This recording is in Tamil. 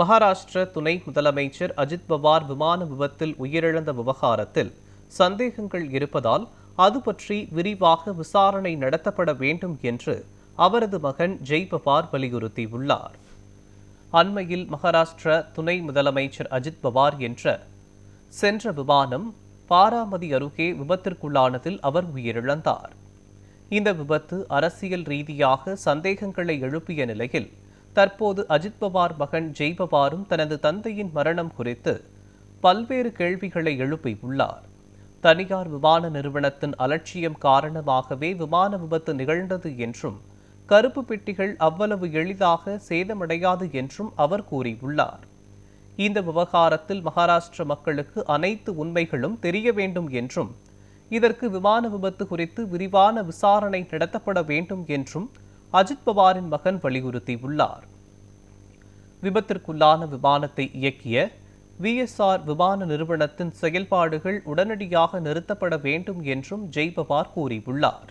மகாராஷ்டிர துணை முதலமைச்சர் அஜித் பவார் விமான விபத்தில் உயிரிழந்த விவகாரத்தில் சந்தேகங்கள் இருப்பதால் அது பற்றி விரிவாக விசாரணை நடத்தப்பட வேண்டும் என்று அவரது மகன் ஜெய் பவார் வலியுறுத்தியுள்ளார். அண்மையில் மகாராஷ்டிர துணை முதலமைச்சர் அஜித் பவார் என்ற சென்ற விமானம் பாராமதி அருகே விபத்திற்குள்ளானதில் அவர் உயிரிழந்தார். இந்த விபத்து அரசியல் ரீதியாக சந்தேகங்களை எழுப்பிய நிலையில் தற்போது அஜித் பவார் மகன் ஜெய் பவாரும் தனது தந்தையின் மரணம் குறித்து பல்வேறு கேள்விகளை எழுப்பியுள்ளார். தனியார் விமான நிறுவனத்தின் அலட்சியம் காரணமாகவே விமான விபத்து நிகழ்ந்தது என்றும் கருப்பு பெட்டிகள் அவ்வளவு எளிதாக சேதமடையாது என்றும் அவர் கூறியுள்ளார். இந்த விவகாரத்தில் மகாராஷ்டிர மக்களுக்கு அனைத்து உண்மைகளும் தெரிய வேண்டும் என்றும் இதற்கு விமான விபத்து குறித்து விரிவான விசாரணை நடத்தப்பட வேண்டும் என்றும் அஜித் பவாரின் மகன் வலியுறுத்தியுள்ளார். விபத்திற்குள்ளான விமானத்தை இயக்கிய விஎஸ்ஆர் விமான நிறுவனத்தின் செயல்பாடுகள் உடனடியாக நிறுத்தப்பட வேண்டும் என்றும் ஜெய்பவார் கூறியுள்ளார்.